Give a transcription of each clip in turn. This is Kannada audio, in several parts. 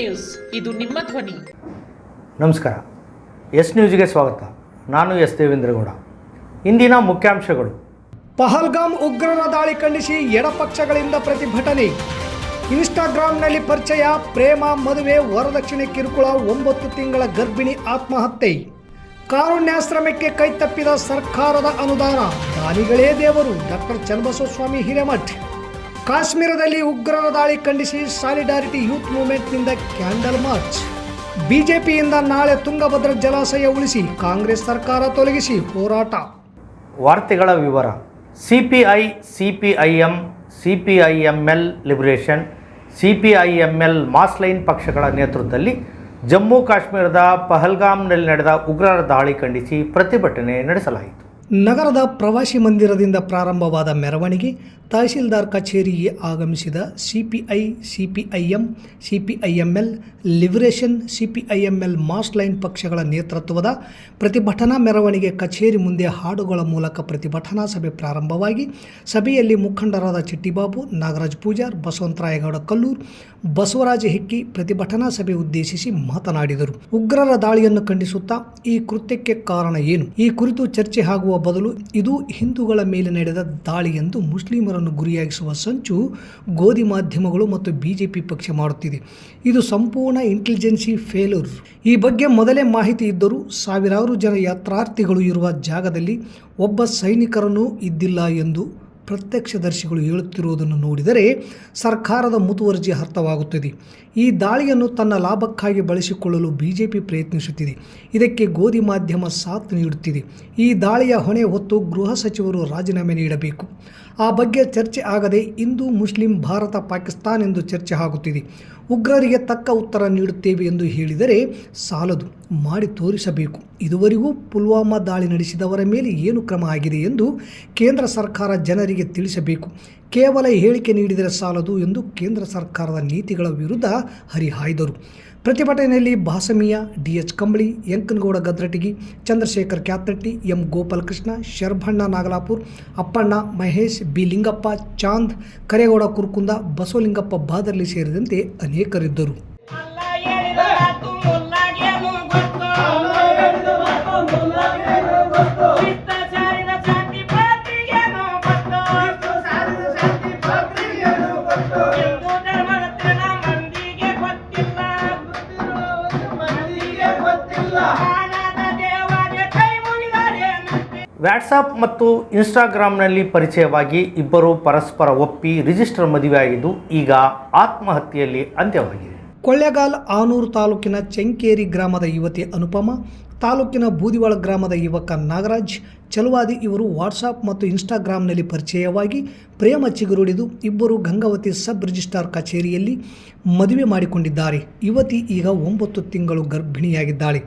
ನ್ಯೂಸ್. ಇದು ನಿಮ್ಮ ಧ್ವನಿ. ನಮಸ್ಕಾರ. ಎಸ್ ನ್ಯೂಸ್ಗೆ ಸ್ವಾಗತ. ನಾನು ಎಸ್ ದೇವೇಂದ್ರಗೌಡ. ಇಂದಿನ ಮುಖ್ಯಾಂಶಗಳು. ಪಹಲ್ಗಾಮ್ ಉಗ್ರರ ದಾಳಿ ಖಂಡಿಸಿ ಎಡಪಕ್ಷಗಳಿಂದ ಪ್ರತಿಭಟನೆ. ಇನ್ಸ್ಟಾಗ್ರಾಂನಲ್ಲಿ ಪರಿಚಯ ಪ್ರೇಮ ಮದುವೆ ವರದಕ್ಷಿಣೆ ಕಿರುಕುಳ ಒಂಬತ್ತು ತಿಂಗಳ ಗರ್ಭಿಣಿ ಆತ್ಮಹತ್ಯೆ. ಕಾರುಣ್ಯಾಶ್ರಮಕ್ಕೆ ಕೈತಪ್ಪಿದ ಸರ್ಕಾರದ ಅನುದಾನ. ದಾನಿಗಳೇ ದೇವರು. ಡಾಕ್ಟರ್ ಚನ್ನಬಸವಸ್ವಾಮಿ ಹಿರೇಮಠ್. ಕಾಶ್ಮೀರದಲ್ಲಿ ಉಗ್ರರ ದಾಳಿ ಖಂಡಿಸಿ ಸಾಲಿಡಾರಿಟಿ ಯೂತ್ ಮೂವ್ಮೆಂಟ್ನಿಂದ ಕ್ಯಾಂಡಲ್ ಮಾರ್ಚ್ ಬಿಜೆಪಿಯಿಂದ ನಾಳೆ ತುಂಗಭದ್ರ ಜಲಾಶಯ ಉಳಿಸಿ ಕಾಂಗ್ರೆಸ್ ಸರ್ಕಾರ ತೊಲಗಿಸಿ ಹೋರಾಟ. ವಾರ್ತೆಗಳ ವಿವರ. C P I C P I liberation C mass line ಪಕ್ಷಗಳ ನೇತೃತ್ವದಲ್ಲಿ ಜಮ್ಮು ಕಾಶ್ಮೀರದ ಪಹಲ್ಗಾಮ್ನಲ್ಲಿ ನಡೆದ ಉಗ್ರರ ದಾಳಿ ಖಂಡಿಸಿ ಪ್ರತಿಭಟನೆ ನಡೆಸಲಾಯಿತು. ನಗರದ ಪ್ರವಾಸಿ ಮಂದಿರದಿಂದ ಪ್ರಾರಂಭವಾದ ಮೆರವಣಿಗೆ ತಹಶೀಲ್ದಾರ್ ಕಚೇರಿಗೆ ಆಗಮಿಸಿದ CPI, CPIM, CPIML, liberation, CPIML mass line ಪಕ್ಷಗಳ ನೇತೃತ್ವದ ಪ್ರತಿಭಟನಾ ಮೆರವಣಿಗೆ ಕಚೇರಿ ಮುಂದೆ ಹಾಡುಗಳ ಮೂಲಕ ಪ್ರತಿಭಟನಾ ಸಭೆ ಪ್ರಾರಂಭವಾಗಿ ಸಭೆಯಲ್ಲಿ ಮುಖಂಡರಾದ ಚಿಟ್ಟಿಬಾಬು, ನಾಗರಾಜ್ ಪೂಜಾರ್ ಬಸವಂತರಾಯಗೌಡ ಕಲ್ಲೂರ್, ಬಸವರಾಜ ಹಿಕ್ಕಿ ಪ್ರತಿಭಟನಾ ಸಭೆ ಉದ್ದೇಶಿಸಿ ಮಾತನಾಡಿದರು. ಉಗ್ರರ ದಾಳಿಯನ್ನು ಖಂಡಿಸುತ್ತಾ ಈ ಕೃತ್ಯಕ್ಕೆ ಕಾರಣ ಏನು? ಈ ಕುರಿತು ಚರ್ಚೆ ಆಗುವ ಬದಲು ಇದು ಹಿಂದೂಗಳ ಮೇಲೆ ನಡೆದ ದಾಳಿ ಎಂದು ಮುಸ್ಲಿಮರನ್ನು ಗುರಿಯಾಗಿಸುವ ಸಂಚು ಗೋಧಿ ಮಾಧ್ಯಮಗಳು ಮತ್ತು ಬಿಜೆಪಿ ಪಕ್ಷ ಮಾಡುತ್ತಿದೆ. ಇದು ಸಂಪೂರ್ಣ ಇಂಟೆಲಿಜೆನ್ಸಿ ಫೇಲ್ಯೂರ್ ಈ ಬಗ್ಗೆ ಮೊದಲೇ ಮಾಹಿತಿ ಇದ್ದರೂ ಸಾವಿರಾರು ಜನ ಯಾತ್ರಾರ್ಥಿಗಳು ಇರುವ ಜಾಗದಲ್ಲಿ ಒಬ್ಬ ಸೈನಿಕರನ್ನೂ ಇದ್ದಿಲ್ಲ ಎಂದು ಪ್ರತ್ಯಕ್ಷದರ್ಶಿಗಳು ಹೇಳುತ್ತಿರುವುದನ್ನು ನೋಡಿದರೆ ಸರ್ಕಾರದ ಮುತುವರ್ಜಿ ಅರ್ಥವಾಗುತ್ತದೆ. ಈ ದಾಳಿಯನ್ನು ತನ್ನ ಲಾಭಕ್ಕಾಗಿ ಬಳಸಿಕೊಳ್ಳಲು ಬಿಜೆಪಿ ಪ್ರಯತ್ನಿಸುತ್ತಿದೆ. ಇದಕ್ಕೆ ಗೋಧಿ ಮಾಧ್ಯಮ ಸಾಥ್ ನೀಡುತ್ತಿದೆ. ಈ ದಾಳಿಯ ಹೊಣೆ ಹೊತ್ತು ಗೃಹ ಸಚಿವರು ರಾಜೀನಾಮೆ ನೀಡಬೇಕು. ಆ ಬಗ್ಗೆ ಚರ್ಚೆ ಆಗದೆ ಹಿಂದೂ, ಮುಸ್ಲಿಂ, ಭಾರತ, ಪಾಕಿಸ್ತಾನ್ ಎಂದು ಚರ್ಚೆ ಆಗುತ್ತಿದೆ. ಉಗ್ರರಿಗೆ ತಕ್ಕ ಉತ್ತರ ನೀಡುತ್ತೇವೆ ಎಂದು ಹೇಳಿದರೆ ಸಾಲದು. ಮಾಡಿ ತೋರಿಸಬೇಕು. ಇದುವರೆಗೂ ಪುಲ್ವಾಮಾ ದಾಳಿ ನಡೆಸಿದವರ ಮೇಲೆ ಏನು ಕ್ರಮ ಆಗಿದೆ ಎಂದು ಕೇಂದ್ರ ಸರ್ಕಾರ ಜನರಿಗೆ ತಿಳಿಸಬೇಕು. ಕೇವಲ ಹೇಳಿಕೆ ನೀಡಿದರೆ ಸಾಲದು ಎಂದು ಕೇಂದ್ರ ಸರ್ಕಾರದ ನೀತಿಗಳ ವಿರುದ್ಧ ಹರಿಹಾಯ್ದರು. ಪ್ರತಿಭಟನೆಯಲ್ಲಿ ಭಾಸಮಿಯ D H Kambali Yankanagouda Gadratagi, Chandrashekhar Kyatatti M. Gopalakrishna, Sharbhanna Nagalapur, Appanna Mahesh, B. Lingappa, Chand, Karegowda Kurkunda, Basavalingappa Badarli ಸೇರಿದಂತೆ ಅನೇಕರಿದ್ದರು. ವ್ಯಾಟ್ಸಪ್ ಮತ್ತು ಇನ್ಸ್ಟಾಗ್ರಾಮ್ನಲ್ಲಿ ಪರಿಚಯವಾಗಿ ಇಬ್ಬರು ಪರಸ್ಪರ ಒಪ್ಪಿ ರಿಜಿಸ್ಟರ್ ಮದುವೆಯಾಗಿದ್ದು ಈಗ ಆತ್ಮಹತ್ಯೆಯಲ್ಲಿ ಅಂತ್ಯವಾಗಿದೆ. ಕೊಳ್ಳೆಗಾಲ್ ಆನೂರು ತಾಲೂಕಿನ ಚೆಂಕೇರಿ ಗ್ರಾಮದ ಯುವತಿ ಅನುಪಮ ತಾಲೂಕಿನ ಬೂದಿವಾಳ ಗ್ರಾಮದ ಯುವಕ ನಾಗರಾಜ್ ಚಲವಾದಿ ಇವರು ವಾಟ್ಸಾಪ್ ಮತ್ತು ಇನ್ಸ್ಟಾಗ್ರಾಮ್ನಲ್ಲಿ ಪರಿಚಯವಾಗಿ ಪ್ರೇಮ ಚಿಗುರುಡಿದು ಇಬ್ಬರು ಗಂಗಾವತಿ ಸಬ್ ರಿಜಿಸ್ಟ್ರಾರ್ ಕಚೇರಿಯಲ್ಲಿ ಮದುವೆ ಮಾಡಿಕೊಂಡಿದ್ದಾರೆ. ಯುವತಿ ಈಗ ಒಂಬತ್ತು ತಿಂಗಳು ಗರ್ಭಿಣಿಯಾಗಿದ್ದಾಳೆ.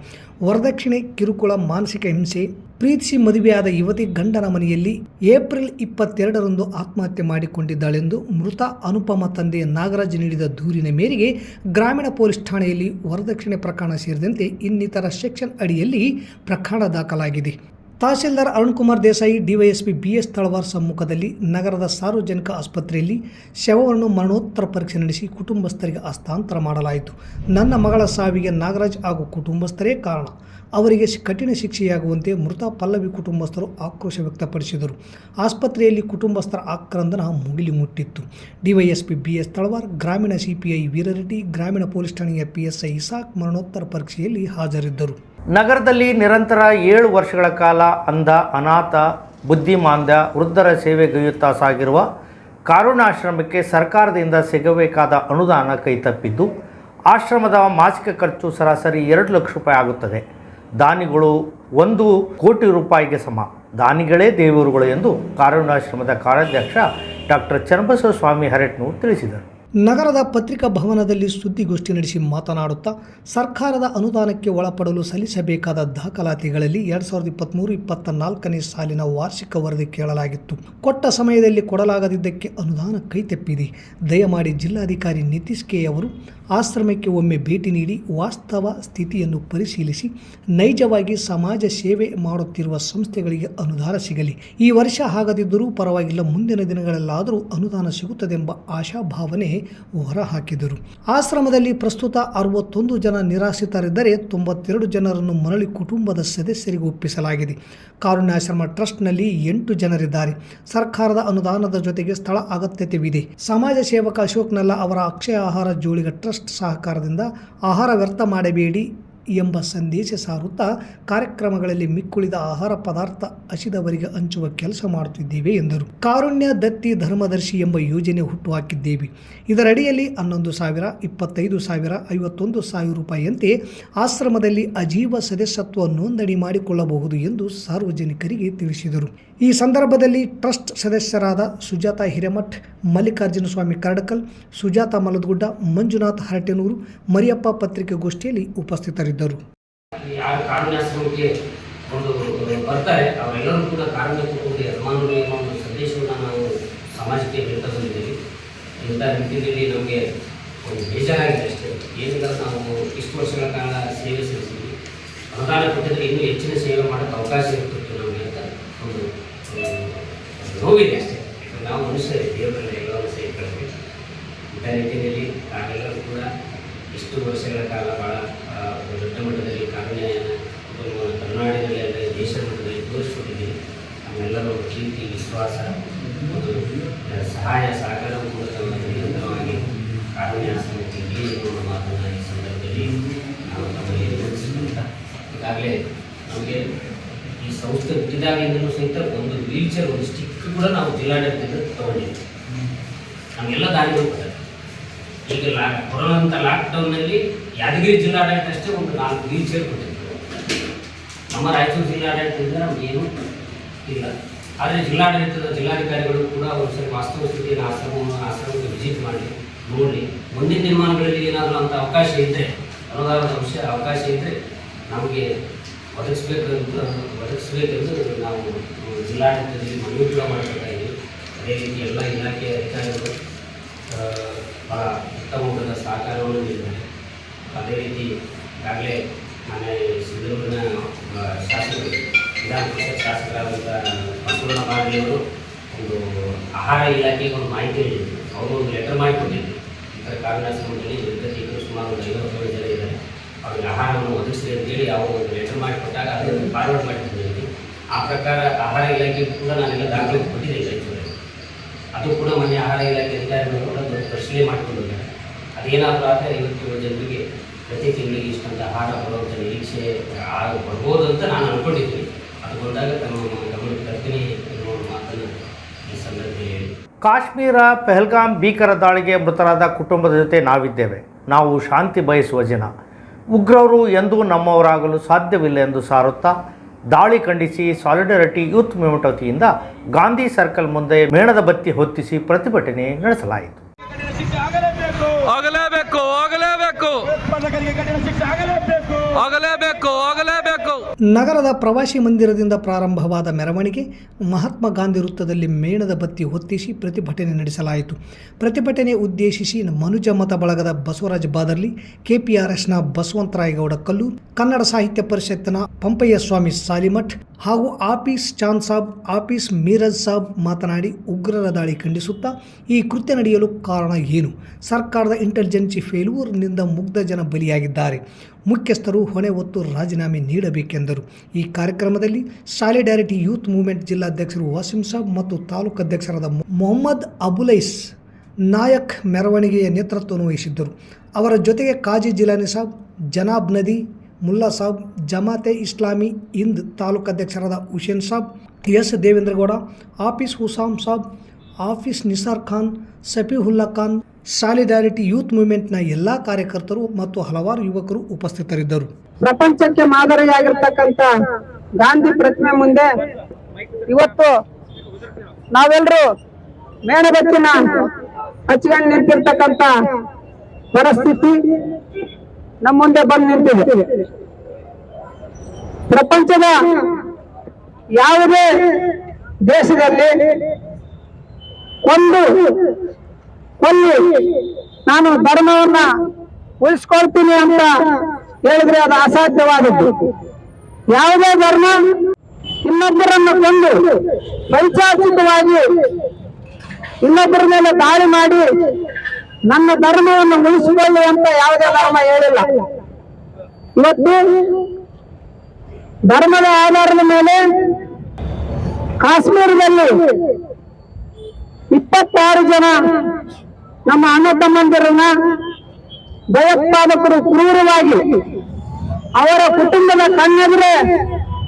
ವರದಕ್ಷಿಣೆ, ಕಿರುಕುಳ, ಮಾನಸಿಕ ಹಿಂಸೆ, ಪ್ರೀತಿಸಿ ಮದುವೆಯಾದ ಯುವತಿ ಗಂಡನ ಮನೆಯಲ್ಲಿ ಏಪ್ರಿಲ್ ಇಪ್ಪತ್ತೆರಡರಂದು ಆತ್ಮಹತ್ಯೆ ಮಾಡಿಕೊಂಡಿದ್ದಾಳೆಂದು ಮೃತ ಅನುಪಮ ತಂದೆ ನಾಗರಾಜ್ ನೀಡಿದ ದೂರಿನ ಮೇರೆಗೆ ಗ್ರಾಮೀಣ ಪೊಲೀಸ್ ಠಾಣೆಯಲ್ಲಿ ವರದಕ್ಷಿಣೆ ಪ್ರಕರಣ ಸೇರಿದಂತೆ ಇನ್ನಿತರ ಸೆಕ್ಷನ್ ಅಡಿಯಲ್ಲಿ ಪ್ರಕರಣ ದಾಖಲಾಗಿದೆ. Tahsildar Arun Kumar Desai, DYSP B S Talawar ಸಮ್ಮುಖದಲ್ಲಿ ನಗರದ ಸಾರ್ವಜನಿಕ ಆಸ್ಪತ್ರೆಯಲ್ಲಿ ಶವವನ್ನು ಮರಣೋತ್ತರ ಪರೀಕ್ಷೆ ನಡೆಸಿ ಕುಟುಂಬಸ್ಥರಿಗೆ ಹಸ್ತಾಂತರ ಮಾಡಲಾಯಿತು. ನನ್ನ ಮಗಳ ಸಾವಿಗೆ ನಾಗರಾಜ್ ಹಾಗೂ ಕುಟುಂಬಸ್ಥರೇ ಕಾರಣ. ಅವರಿಗೆ ಕಠಿಣ ಶಿಕ್ಷೆಯಾಗುವಂತೆ ಮೃತ ಪಲ್ಲವಿ ಕುಟುಂಬಸ್ಥರು ಆಕ್ರೋಶ ವ್ಯಕ್ತಪಡಿಸಿದರು. ಆಸ್ಪತ್ರೆಯಲ್ಲಿ ಕುಟುಂಬಸ್ಥರ ಆಕ್ರಂದನ ಮುಗಿಲಿ ಮುಟ್ಟಿತ್ತು. ಡಿವೈಎಸ್ಪಿ ಬಿ ಎಸ್ ತಳವಾರ್, ಗ್ರಾಮೀಣ ಸಿಪಿಐ ವೀರರೆಡ್ಡಿ, ಗ್ರಾಮೀಣ ಪೊಲೀಸ್ ಠಾಣೆಯ ಪಿಎಸ್ಐ ಇಸಾಕ್ ಮರಣೋತ್ತರ ಪರೀಕ್ಷೆಯಲ್ಲಿ ಹಾಜರಿದ್ದರು. ನಗರದಲ್ಲಿ ನಿರಂತರ ಏಳು ವರ್ಷಗಳ ಕಾಲ ಅಂಧ, ಅನಾಥ, ಬುದ್ಧಿಮಾಂದ್ಯ, ವೃದ್ಧರ ಸೇವೆಗೈಯುತ್ತಾ ಸಾಗಿರುವ ಕಾರುಣಾಶ್ರಮಕ್ಕೆ ಸರ್ಕಾರದಿಂದ ಸಿಗಬೇಕಾದ ಅನುದಾನ ಕೈತಪ್ಪಿದ್ದು ಆಶ್ರಮದ ಮಾಸಿಕ ಖರ್ಚು ಸರಾಸರಿ ಎರಡು ಲಕ್ಷ ರೂಪಾಯಿ ಆಗುತ್ತದೆ. ದಾನಿಗಳು ಒಂದು ಕೋಟಿ ರೂಪಾಯಿಗೆ ಸಮ. ದಾನಿಗಳೇ ದೇವರುಗಳು ಎಂದು ಕಾರುಣಾಶ್ರಮದ ಕಾರ್ಯಾಧ್ಯಕ್ಷ ಡಾಕ್ಟರ್ ಚನ್ನಬಸವ ಸ್ವಾಮಿ ಹರಟ್ನೂರು ತಿಳಿಸಿದರು. ನಗರದ ಪತ್ರಿಕಾ ಭವನದಲ್ಲಿ ಸುದ್ದಿಗೋಷ್ಠಿ ನಡೆಸಿ ಮಾತನಾಡುತ್ತಾ ಸರ್ಕಾರದ ಅನುದಾನಕ್ಕೆ ಒಳಪಡಲು ಸಲ್ಲಿಸಬೇಕಾದ ದಾಖಲಾತಿಗಳಲ್ಲಿ ಎರಡು ಸಾವಿರದ ಇಪ್ಪತ್ತ್ಮೂರು ಇಪ್ಪತ್ತ ನಾಲ್ಕನೇ ಸಾಲಿನ ವಾರ್ಷಿಕ ವರದಿ ಕೇಳಲಾಗಿತ್ತು. ಕೊಟ್ಟ ಸಮಯದಲ್ಲಿ ಕೊಡಲಾಗದಿದ್ದಕ್ಕೆ ಅನುದಾನ ಕೈತೆಪ್ಪಿದೆ ದಯಮಾಡಿ ಜಿಲ್ಲಾಧಿಕಾರಿ ನಿತೀಶ್ ಕೆ ಅವರು ಆಶ್ರಮಕ್ಕೆ ಒಮ್ಮೆ ಭೇಟಿ ನೀಡಿ ವಾಸ್ತವ ಸ್ಥಿತಿಯನ್ನು ಪರಿಶೀಲಿಸಿ, ನೈಜವಾಗಿ ಸಮಾಜ ಸೇವೆ ಮಾಡುತ್ತಿರುವ ಸಂಸ್ಥೆಗಳಿಗೆ ಅನುದಾನ ಸಿಗಲಿ. ಈ ವರ್ಷ ಆಗದಿದ್ದರೂ ಪರವಾಗಿಲ್ಲ, ಮುಂದಿನ ದಿನಗಳಲ್ಲಾದರೂ ಅನುದಾನ ಸಿಗುತ್ತದೆಂಬ ಆಶಾಭಾವನೆ ಹೊರಹಾಕಿದರು. ಆಶ್ರಮದಲ್ಲಿ ಪ್ರಸ್ತುತ ಅರವತ್ತೊಂದು ಜನ ನಿರಾಶ್ರಿತರಿದ್ದರೆ ತೊಂಬತ್ತೆರಡು ಜನರನ್ನು ಮರಳಿ ಕುಟುಂಬದ ಸದಸ್ಯರಿಗೆ ಒಪ್ಪಿಸಲಾಗಿದೆ. ಕಾರುಣ್ಯಾಶ್ರಮ ಟ್ರಸ್ಟ್ನಲ್ಲಿ ಎಂಟು ಜನರಿದ್ದಾರೆ. ಸರ್ಕಾರದ ಅನುದಾನದ ಜೊತೆಗೆ ಸ್ಥಳ ಅಗತ್ಯತೆವಿದೆ. ಸಮಾಜ ಸೇವಕ ಅಶೋಕ್ ನಲ್ಲ ಅವರ ಅಕ್ಷಯ ಆಹಾರ ಜೋಳಿಗ ಟ್ರಸ್ಟ್ ಸಹಕಾರದಿಂದ ಆಹಾರ ವ್ಯರ್ಥ ಮಾಡಬೇಡಿ ಎಂಬ ಸಂದೇಶ ಸಾರುತ್ತಾ ಕಾರ್ಯಕ್ರಮಗಳಲ್ಲಿ ಮಿಕ್ಕುಳಿದ ಆಹಾರ ಪದಾರ್ಥ ಹಸಿದವರಿಗೆ ಹಂಚುವ ಕೆಲಸ ಮಾಡುತ್ತಿದ್ದೇವೆ ಎಂದರು. ಕಾರುಣ್ಯ ದತ್ತಿ ಧರ್ಮದರ್ಶಿ ಎಂಬ ಯೋಜನೆ ಹುಟ್ಟುಹಾಕಿದ್ದೇವೆ. ಇದರಡಿಯಲ್ಲಿ ಹನ್ನೊಂದು ಸಾವಿರ, ಇಪ್ಪತ್ತೈದು ಸಾವಿರ, ಐವತ್ತೊಂದು ಸಾವಿರ ರೂಪಾಯಿಯಂತೆ ಆಶ್ರಮದಲ್ಲಿ ಅಜೀವ ಸದಸ್ಯತ್ವ ನೋಂದಣಿ ಮಾಡಿಕೊಳ್ಳಬಹುದು ಎಂದು ಸಾರ್ವಜನಿಕರಿಗೆ ತಿಳಿಸಿದರು. ಈ ಸಂದರ್ಭದಲ್ಲಿ ಟ್ರಸ್ಟ್ ಸದಸ್ಯರಾದ ಸುಜಾತ ಹಿರೇಮಠ್, ಮಲ್ಲಿಕಾರ್ಜುನ ಸ್ವಾಮಿ ಕರಡಕಲ್, ಸುಜಾತ ಮಲದಗುಡ್ಡ, ಮಂಜುನಾಥ್ ಹರಟೆನೂರು, ಮರಿಯಪ್ಪ ಪತ್ರಿಕೆಗೋಷ್ಠಿಯಲ್ಲಿ ಉಪಸ್ಥಿತರಿದ್ದರು. ಒಂದು ಬರ್ತಾರೆ. ಅವರೆಲ್ಲರೂ ಕೂಡ ಕುಟುಂಬದ ಯಜಮಾನರು ಎಂಬ ಒಂದು ಸಂದೇಶವನ್ನು ನಾವು ಸಮಾಜಕ್ಕೆ ಹೇಳ್ತಾ ಬಂದಿದ್ದೀವಿ. ಇಂಥ ರೀತಿಯಲ್ಲಿ ನಮಗೆ ಒಂದು ಬೇಜಾರಾಗಿದೆ ಅಷ್ಟೇ. ಏನಿಲ್ಲ, ನಾವು ಇಷ್ಟು ವರ್ಷಗಳ ಕಾಲ ಸೇವೆ ಸಲ್ಲಿಸಿದ್ವಿ. ಅನುದಾನ ಕೊಟ್ಟಿದ್ರೆ ಇನ್ನೂ ಹೆಚ್ಚಿನ ಸೇವೆ ಮಾಡೋಕ್ಕೆ ಅವಕಾಶ ಇರ್ತಿತ್ತು ನಮಗೆ ಅಂತ ಒಂದು ನೋವಿದೆ ಅಷ್ಟೇ. ನಾವು ಮನುಷ್ಯ, ದೇವರಲ್ಲಿ ಎಲ್ಲರೂ ಸೇರ್ಕೊಳ್ತೀವಿ ಇಂಥ ರೀತಿಯಲ್ಲಿ ತಾವೆಲ್ಲರೂ ಕೂಡ ಇಷ್ಟು ವರ್ಷಗಳ ಕಾಲ ಭಾಳ ಮಟ್ಟದಲ್ಲಿ ಕಾರುಣ್ಯನ ಕರ್ನಾಟಕದಲ್ಲಿ ಅಂದರೆ ದೇಶ ಮಟ್ಟದಲ್ಲಿ ತೋರಿಸ್ಕೊಟ್ಟಿದ್ದೀವಿ. ನಮ್ಮೆಲ್ಲರೂ ಪ್ರೀತಿ, ವಿಶ್ವಾಸ ಮತ್ತು ಸಹಾಯ, ಸಹಕಾರ ಕೂಡ ನಿರಂತರವಾಗಿ ಕಾರುಣ್ಯ ಆಶ್ರಮಕ್ಕೆ ಎನ್ನುವ ಮಾತನ್ನು ಈ ಸಂದರ್ಭದಲ್ಲಿ ನಾವು ತಮಗೆ ತಿಳಿಸಿದಂತ ಈಗಾಗಲೇ ನಮಗೆ ಈ ಸಂಸ್ಥೆ ಹುಟ್ಟಿದಾಗಿಂದಲೂ ಸಹಿತ ಒಂದು ವೀಲ್ ಚೇರ್ ಒಂದು ಸ್ಟಿಕ್ ಕೂಡ ನಾವು ಜಿಲ್ಲಾಡಳಿತದಿಂದ ತಗೊಂಡಿದ್ದೀವಿ. ನಮಗೆಲ್ಲ ದಾರಿ ಕೊಡ್ತಾರೆ ಈಗ ಲಾಕ್ ಅಂತ ಲಾಕ್ಡೌನ್ನಲ್ಲಿ ಯಾದಗಿರಿ ಜಿಲ್ಲಾಡಳಿತ ಅಷ್ಟೇ ಒಂದು ನಾಲ್ಕು ವೀಲ್ ಚೇರ್ ಕೊಟ್ಟಿದ್ದರು ನಮ್ಮ ರಾಯಚೂರು ಜಿಲ್ಲಾಡಳಿತದಿಂದ ನಮ್ಗೆ ಏನೂ ಇಲ್ಲ. ಆದರೆ ಜಿಲ್ಲಾಡಳಿತದ ಜಿಲ್ಲಾಧಿಕಾರಿಗಳು ಕೂಡ ಒಂದು ಸರಿ ವಾಸ್ತವ ಸ್ಥಿತಿಯನ್ನು ಆಶ್ರಮವನ್ನು, ಆಶ್ರಮಕ್ಕೆ ವಿಸಿಟ್ ಮಾಡಿ, ನೋಡಿ, ಮುಂದಿನ ನಿರ್ಮಾಣಗಳಲ್ಲಿ ಏನಾದರೂ ಅಂತ ಅವಕಾಶ ಇದ್ದರೆ ಅನುದಾನದ ಅಂಶ, ಅವಕಾಶ ಇದ್ದರೆ ನಮಗೆ ಒದಗಿಸ್ಬೇಕಂತ, ಒದಗಿಸ್ಬೇಕೆಂದು ನಾವು ಜಿಲ್ಲಾಡಳಿತದಲ್ಲಿ ಮನವಿ ಕೂಡ ಮಾಡಬೇಕಾಗಿದೆ ಅದೇ ರೀತಿ ಎಲ್ಲ ಇಲಾಖೆಯ ಅಧಿಕಾರಿಗಳು ಭಾಳ ಮಟ್ಟದ ಸಹಕಾರವನ್ನು ನೀಡಿದ್ದಾರೆ ಅದೇ ರೀತಿ ಈಗಾಗಲೇ ನಾನೇ ಆ, ಶಾಸಕರು ವಿಧಾನ ಪರಿಷತ್ ಶಾಸಕರಾದಂಥ ಬಸವಣ್ಣ ಬಾರಡಿಯವರು ಒಂದು ಆಹಾರ ಇಲಾಖೆಗೆ ಒಂದು ಮಾಹಿತಿ ನೀಡಿದ್ರು. ಅವರು ಒಂದು ಲೆಟರ್ ಮಾಡಿಕೊಟ್ಟಿದ್ರು. ಈ ಥರ ಕಾರಣಾಶ್ರಮದಲ್ಲಿ ನಿರ್ಗತಿಕರು ಸುಮಾರು ಒಂದು ಐವತ್ತೇಳು ಜನ ಇದ್ದಾರೆ. ಅವ್ರಿಗೆ ಆಹಾರವನ್ನು ಒದಗಿಸ್ರಿ ಅಂತೇಳಿ ಅವರು ಒಂದು ಲೆಟರ್ ಮಾಡಿಕೊಟ್ಟಾಗ ಅದನ್ನು ಫಾರ್ವರ್ಡ್ ಮಾಡಿಕೊಂಡಿದ್ದೀನಿ ಆ ಪ್ರಕಾರ ಆಹಾರ ಇಲಾಖೆಗೂ ಕೂಡ ನಾನೆಲ್ಲ ದಾಖಲೆ ಕೊಟ್ಟಿದ್ದೀನಿ ಅದು ಕೂಡ ಮೊನ್ನೆ ಆಹಾರ ಇಲಾಖೆ ಅಧಿಕಾರಿಗಳು ಕೂಡ ದೊಡ್ಡ ಪರಿಶೀಲನೆ ಮಾಡಿಕೊಂಡಿದ್ದಾರೆ ಅದೇನಾದರೂ ಆದರೆ ಐವತ್ತೇಳು ಜನರಿಗೆ ಪ್ರತಿ ತಿಂಗಳಿಗೆ ಇಷ್ಟಂತ ಹಾಡ ಬರುವಂಥ ನಿರೀಕ್ಷೆ ಬರ್ಬೋದು ಅಂತ ನಾನು ಅಂದ್ಕೊಂಡಿದ್ದೀನಿ ಅದು ಬಂದಾಗ ತಮ್ಮ ಗಮನಕ್ಕೆ ತರ್ತೀನಿ ಎನ್ನುವ ಮಾತನ್ನು ಈ ಸಂದರ್ಭದಲ್ಲಿ ಹೇಳಿ. ಕಾಶ್ಮೀರ ಪೆಹಲ್ಗಾಮ್ ಭೀಕರ ದಾಳಿಗೆ ಮೃತರಾದ ಕುಟುಂಬದ ಜೊತೆ ನಾವಿದ್ದೇವೆ. ನಾವು ಶಾಂತಿ ಬಯಸುವ ಜನ. ಉಗ್ರರು ಎಂದೂ ನಮ್ಮವರಾಗಲು ಸಾಧ್ಯವಿಲ್ಲ ಎಂದು ಸಾರುತ್ತಾ, ದಾಳಿ ಖಂಡಿಸಿ ಸಾಲಿಡರಿಟಿ ಯೂತ್ ಮೂವ್ಮೆಂಟ್ ವತಿಯಿಂದ ಗಾಂಧಿ ಸರ್ಕಲ್ ಮುಂದೆ ಮೇಣದ ಬತ್ತಿ ಹೊತ್ತಿಸಿ ಪ್ರತಿಭಟನೆ ನಡೆಸಲಾಯಿತು ಕಠಿಣ ಶಿಕ್ಷೆ ಆಗಲೇಬೇಕು ಆಗಲೇಬೇಕು ಆಗಲೇಬೇಕು ಭಯೋತ್ಪಾದಕರಿಗೆ ಕಠಿಣ ಶಿಕ್ಷೆ ಆಗಲೇಬೇಕು ಆಗಲೇಬೇಕು. ನಗರದ ಪ್ರವಾಸಿ ಮಂದಿರದಿಂದ ಪ್ರಾರಂಭವಾದ ಮೆರವಣಿಗೆ ಮಹಾತ್ಮ ಗಾಂಧಿ ವೃತ್ತದಲ್ಲಿ ಮೇಣದ ಬತ್ತಿ ಹೊತ್ತಿಸಿ ಪ್ರತಿಭಟನೆ ನಡೆಸಲಾಯಿತು. ಪ್ರತಿಭಟನೆ ಉದ್ದೇಶಿಸಿ ಮನುಜ ಮತ ಬಳಗದ ಬಸವರಾಜ ಬಾದರ್ಲಿ ಕೆಪಿಆರ್ಎಸ್ನ ಬಸವಂತರಾಯಗೌಡ ಕಲ್ಲೂರ್ ಕನ್ನಡ ಸಾಹಿತ್ಯ ಪರಿಷತ್ತಿನ ಪಂಪಯ್ಯ ಸ್ವಾಮಿ ಸಾಲಿಮಠ್ ಹಾಗೂ ಆಫೀಸ್ ಚಾಂದ್ ಸಾಬ್, ಆಫೀಸ್ ಮೀರಜ್ ಸಾಬ್ ಮಾತನಾಡಿ ಉಗ್ರರ ದಾಳಿ ಖಂಡಿಸುತ್ತಾ ಈ ಕೃತ್ಯ ನಡೆಯಲು ಕಾರಣ ಏನು? ಸರ್ಕಾರದ ಇಂಟೆಲಿಜೆನ್ಸಿ ಫೇಲ್ಯೂರ್ನಿಂದ ಮುಗ್ಧ ಜನ ಬಲಿಯಾಗಿದ್ದಾರೆ. ಮುಖ್ಯಸ್ಥರು ಹೊಣೆ ಹೊತ್ತು ರಾಜೀನಾಮೆ ನೀಡಬೇಕೆಂದರು. ಈ ಕಾರ್ಯಕ್ರಮದಲ್ಲಿ ಸಾಲಿಡಾರಿಟಿ ಯೂತ್ ಮೂವ್ಮೆಂಟ್ ಜಿಲ್ಲಾಧ್ಯಕ್ಷರು ವಾಸಿಂ ಸಾಬ್ ಮತ್ತು ತಾಲೂಕು ಅಧ್ಯಕ್ಷರಾದ ಮೊಹಮ್ಮದ್ ಅಬುಲೈಸ್ ನಾಯಕ್ ಮೆರವಣಿಗೆಯ ನೇತೃತ್ವವನ್ನು ವಹಿಸಿದ್ದರು. ಅವರ ಜೊತೆಗೆ ಕಾಜಿ ಜಿಲಾನಿ ಸಾಬ್, ಜನಾಬ್ ನದಿ, ಮುಲ್ಲಾ ಸಾಬ್, ಜಮಾತೆ ಇಸ್ಲಾಮಿ ಹಿಂದ್ ತಾಲೂಕು ಅಧ್ಯಕ್ಷರಾದ Hussain Sab, S Devendragowda, Hafiz Husam Sab Hafiz Nisar Khan, Safiulla Khan, solidarity youth ಮೂವ್ಮೆಂಟ್ನ ಎಲ್ಲ ಕಾರ್ಯಕರ್ತರು ಮತ್ತು ಹಲವಾರು ಯುವಕರು ಉಪಸ್ಥಿತರಿದ್ದರು. ಪ್ರಪಂಚಕ್ಕೆ ಮಾದರಿಯಾಗಿರ್ತಕ್ಕಂಥ ಗಾಂಧಿ ಪ್ರತಿಮೆ ಮುಂದೆ ಇವತ್ತು ನಾವೆಲ್ಲರೂ ಮೇಣಬತ್ತಿನ ಹಚ್ಕೊಂಡು ನಿಂತಿರ್ತಕ್ಕಂಥ ಪರಿಸ್ಥಿತಿ ನಮ್ಮ ಮುಂದೆ ಬಂದು ನಿಂತಿದೆ. ಪ್ರಪಂಚದ ಯಾವುದೇ ದೇಶದಲ್ಲಿ ಒಂದು. ಒಂದು. ನಾನು ಧರ್ಮವನ್ನ ಉಳಿಸ್ಕೊಳ್ತೀನಿ ಅಂತ ಹೇಳಿದ್ರೆ ಅದು ಅಸಾಧ್ಯವಾದದ್ದು. ಯಾವುದೇ ಧರ್ಮ ಇನ್ನೊಬ್ಬರನ್ನು ಕೊಂದು ಪೈಚಾಚಿತವಾಗಿ ಇನ್ನೊಬ್ಬರ ಮೇಲೆ ದಾಳಿ ಮಾಡಿ ನನ್ನ ಧರ್ಮವನ್ನು ಉಳಿಸಿಕೊಳ್ಳಿ ಅಂತ ಯಾವುದೇ ಧರ್ಮ ಹೇಳಿಲ್ಲ. ಇವತ್ತು ಧರ್ಮದ ಆಧಾರದ ಮೇಲೆ ಕಾಶ್ಮೀರದಲ್ಲಿ ಇಪ್ಪತ್ತಾರು ಜನ ನಮ್ಮ ಅಣ್ಣ ತಮ್ಮಂದಿರನ್ನ ಭಯೋತ್ಪಾದಕರು ಕ್ರೂರವಾಗಿ ಅವರ ಕುಟುಂಬದ ಕಣ್ಣೆದುರೇ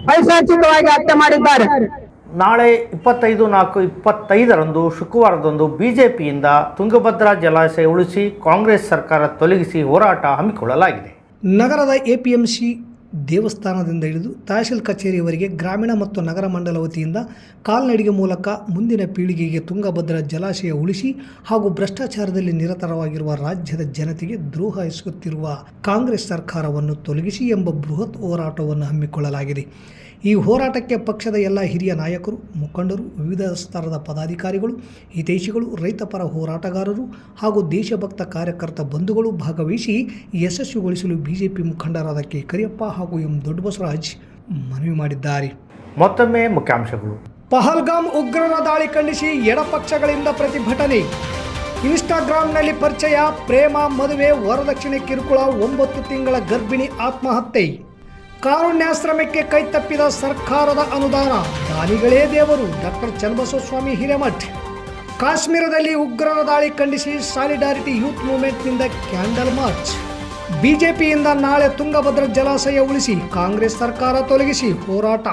ಪೈಸಾಚಿಕವಾಗಿ ಹತ್ಯೆ ಮಾಡಿದ್ದಾರೆ. ನಾಳೆ ಇಪ್ಪತ್ತೈದು ನಾಲ್ಕು ಇಪ್ಪತ್ತೈದರಂದು ಶುಕ್ರವಾರದಂದು ಬಿಜೆಪಿಯಿಂದ ತುಂಗಭದ್ರಾ ಜಲಾಶಯ ಉಳಿಸಿ ಕಾಂಗ್ರೆಸ್ ಸರ್ಕಾರ ತೊಲಗಿಸಿ ಹೋರಾಟ ಹಮ್ಮಿಕೊಳ್ಳಲಾಗಿದೆ. ನಗರದ ಎಪಿಎಂಸಿ ದೇವಸ್ಥಾನದಿಂದ ಹಿಡಿದು ತಹಶೀಲ್ ಕಚೇರಿಯವರೆಗೆ ಗ್ರಾಮೀಣ ಮತ್ತು ನಗರ ಮಂಡಲ ವತಿಯಿಂದ ಕಾಲ್ನಡಿಗೆ ಮೂಲಕ ಮುಂದಿನ ಪೀಳಿಗೆಗೆ ತುಂಗಭದ್ರಾ ಜಲಾಶಯ ಉಳಿಸಿ ಹಾಗೂ ಭ್ರಷ್ಟಾಚಾರದಲ್ಲಿ ನಿರತರವಾಗಿರುವ ರಾಜ್ಯದ ಜನತೆಗೆ ದ್ರೋಹ ಎಸಗುತ್ತಿರುವ ಕಾಂಗ್ರೆಸ್ ಸರ್ಕಾರವನ್ನು ತೊಲಗಿಸಿ ಎಂಬ ಬೃಹತ್ ಹೋರಾಟವನ್ನು ಹಮ್ಮಿಕೊಳ್ಳಲಾಗಿದೆ. ಈ ಹೋರಾಟಕ್ಕೆ ಪಕ್ಷದ ಎಲ್ಲ ಹಿರಿಯ ನಾಯಕರು, ಮುಖಂಡರು, ವಿವಿಧ ಸ್ತರದ ಪದಾಧಿಕಾರಿಗಳು, ಹಿತೈಷಿಗಳು, ರೈತಪರ ಹೋರಾಟಗಾರರು ಹಾಗೂ ದೇಶಭಕ್ತ ಕಾರ್ಯಕರ್ತ ಬಂಧುಗಳು ಭಾಗವಹಿಸಿ ಯಶಸ್ವಿಗೊಳಿಸಲು ಬಿಜೆಪಿ ಮುಖಂಡರಾದ ಕೆ ಕರಿಯಪ್ಪ ಹಾಗೂ ಎಂ ದೊಡ್ಡಬಸವರಾಜ್ ಮನವಿ ಮಾಡಿದ್ದಾರೆ. ಮತ್ತೊಮ್ಮೆ ಮುಖ್ಯಾಂಶಗಳು. ಪಹಲ್ಗಾಮ್ ಉಗ್ರರ ದಾಳಿ ಖಂಡಿಸಿ ಎಡಪಕ್ಷಗಳಿಂದ ಪ್ರತಿಭಟನೆ. ಇನ್ಸ್ಟಾಗ್ರಾಂನಲ್ಲಿ ಪರಿಚಯ ಪ್ರೇಮ ಮದುವೆ ವರದಕ್ಷಿಣೆ ಕಿರುಕುಳ ಒಂಬತ್ತು ತಿಂಗಳ ಗರ್ಭಿಣಿ ಆತ್ಮಹತ್ಯೆ. ಕಾರುಣ್ಯಾಶ್ರಮಕ್ಕೆ ಕೈತಪ್ಪಿದ ಸರ್ಕಾರದ ಅನುದಾನ. ದಾನಿಗಳೇ ದೇವರು ಡಾಕ್ಟರ್ ಚನ್ನಬಸವಸ್ವಾಮಿ ಹಿರೇಮಠ್. ಕಾಶ್ಮೀರದಲ್ಲಿ ಉಗ್ರರ ದಾಳಿ ಖಂಡಿಸಿ ಸಾಲಿಡಾರಿಟಿ ಯೂತ್ ಮೂವ್ಮೆಂಟ್ನಿಂದ ಕ್ಯಾಂಡಲ್ ಮಾರ್ಚ್. ಬಿಜೆಪಿಯಿಂದ ನಾಳೆ ತುಂಗಭದ್ರಾ ಜಲಾಶಯ ಉಳಿಸಿ ಕಾಂಗ್ರೆಸ್ ಸರ್ಕಾರ ತೊಲಗಿಸಿ ಹೋರಾಟ.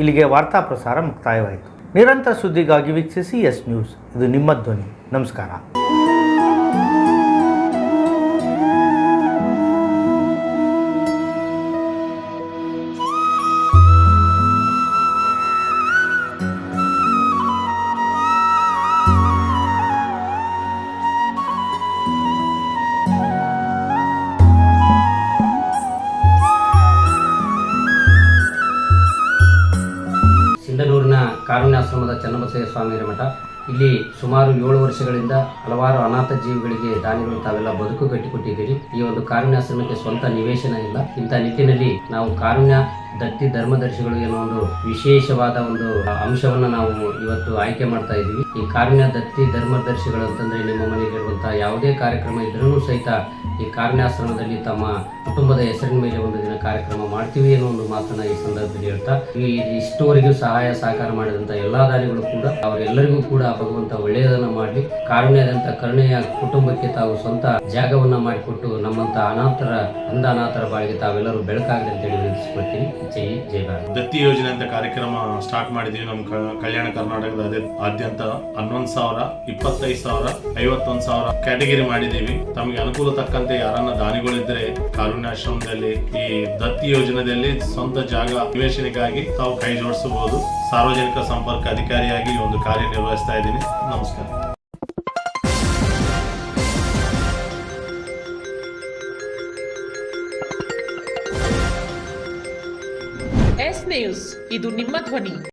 ಇಲ್ಲಿಗೆ ವಾರ್ತಾ ಪ್ರಸಾರ ಮುಕ್ತಾಯವಾಯಿತು. ನಿರಂತರ ಸುದ್ದಿಗಾಗಿ ವೀಕ್ಷಿಸಿ ಎಸ್ ನ್ಯೂಸ್. ಇದು ನಿಮ್ಮ ಧ್ವನಿ. ನಮಸ್ಕಾರ. ಸಿಂಧನೂರಿನ ಕಾರುಣ್ಯಾಶ್ರಮದ ಚನ್ನಬಸಯ್ಯ ಸ್ವಾಮಿಯರ ಮಠ. ಇಲ್ಲಿ ಸುಮಾರು ಏಳು ವರ್ಷಗಳಿಂದ ಹಲವಾರು ಅನಾಥ ಜೀವಿಗಳಿಗೆ ದಾನಿಗಳು ತಾವೆಲ್ಲ ಬದುಕು ಕಟ್ಟಿಕೊಟ್ಟಿದ್ದೀರಿ ಈ ಒಂದು ಕಾರುಣ್ಯಾಶ್ರಮಕ್ಕೆ ಸ್ವಂತ ನಿವೇಶನ ಇಲ್ಲ. ಇಂಥ ನಿಟ್ಟಿನಲ್ಲಿ ನಾವು ಕಾರುಣ್ಯ, ದತ್ತಿ, ಧರ್ಮದರ್ಶಿಗಳು ಎನ್ನುವ ಒಂದು ವಿಶೇಷವಾದ ಒಂದು ಅಂಶವನ್ನ ನಾವು ಇವತ್ತು ಆಯ್ಕೆ ಮಾಡ್ತಾ ಇದ್ದೀವಿ. ಈ ಕಾರುಣ್ಯ, ದತ್ತಿ, ಧರ್ಮದರ್ಶಿಗಳು ಅಂತಂದ್ರೆ ನಿಮ್ಮ ಮನೆಯಲ್ಲಿರುವಂತಹ ಯಾವುದೇ ಕಾರ್ಯಕ್ರಮ ಇದ್ರೂ ಸಹಿತ ಈ ಕಾರುಣ್ಯಾಶ್ರಮದಲ್ಲಿ ತಮ್ಮ ಕುಟುಂಬದ ಹೆಸರಿನ ಮೇಲೆ ಒಂದು ದಿನ ಕಾರ್ಯಕ್ರಮ ಮಾಡ್ತೀವಿ ಅನ್ನೋ ಒಂದು ಮಾತನ್ನ ಈ ಸಂದರ್ಭದಲ್ಲಿ ಹೇಳ್ತಾ, ಈ ಇಷ್ಟುವರೆಗೂ ಸಹಾಯ ಸಹಕಾರ ಮಾಡಿದಂತ ಎಲ್ಲಾ ದಾರಿಗಳು ಕೂಡ ಅವರೆಲ್ಲರಿಗೂ ಕೂಡ ಭಗವಂತ ಒಳ್ಳೆಯದನ್ನ ಮಾಡಲಿ. ಕಾರುಣ್ಯದಂತ ಕರುಣೆಯ ಕುಟುಂಬಕ್ಕೆ ತಾವು ಸ್ವಂತ ಜಾಗವನ್ನ ಮಾಡಿಕೊಟ್ಟು ನಮ್ಮಂತ ಅನಾಥರ ಅಂದ ಅನಾಥರ ಬಾಳಿಗೆ ತಾವೆಲ್ಲರೂ ಬೆಳಕಾಗಲಿ ಅಂತೇಳಿ ವಿನಂತಿಸ್ಕೊಳ್ತೀನಿ. ಜೈ ಜೈ ಭಾರತ್. ದತ್ತಿ ಯೋಜನೆ ಅಂತ ಕಾರ್ಯಕ್ರಮ ಸ್ಟಾರ್ಟ್ ಮಾಡಿದೀವಿ ನಮ್ಮ ಕಲ್ಯಾಣ ಕರ್ನಾಟಕದ ಅದೇ- ಆದ್ಯಂತ. ಹನ್ನೊಂದು ಸಾವಿರ, ಇಪ್ಪತ್ತೈದು ಸಾವಿರ, ಐವತ್ತೊಂದು ಸಾವಿರ ಕ್ಯಾಟಗರಿ ಮಾಡಿದೀವಿ. ತಮಗೆ ಅನುಕೂಲ ತಕ್ಕಂತೆ ಯಾರನ್ನ ದಾನಿಗಳಿದ್ರೆ ಕಾರುಣ್ಯಾಶ್ರಮದಲ್ಲಿ ಈ ದತ್ತಿ ಯೋಜನೆಯಲ್ಲಿ ಸ್ವಂತ ಜಾಗ ನಿವೇಶನಕ್ಕಾಗಿ ತಾವು ಕೈ ಜೋಡಿಸಬಹುದು. ಸಾರ್ವಜನಿಕ ಸಂಪರ್ಕ ಅಧಿಕಾರಿಯಾಗಿ ಈ ಒಂದು ಕಾರ್ಯ ನಿರ್ವಹಿಸ್ತಾ ಇದ್ದೀನಿ. ನಮಸ್ಕಾರ. ಎಸ್ ನ್ಯೂಸ್, ಇದು ನಿಮ್ಮ ಧ್ವನಿ.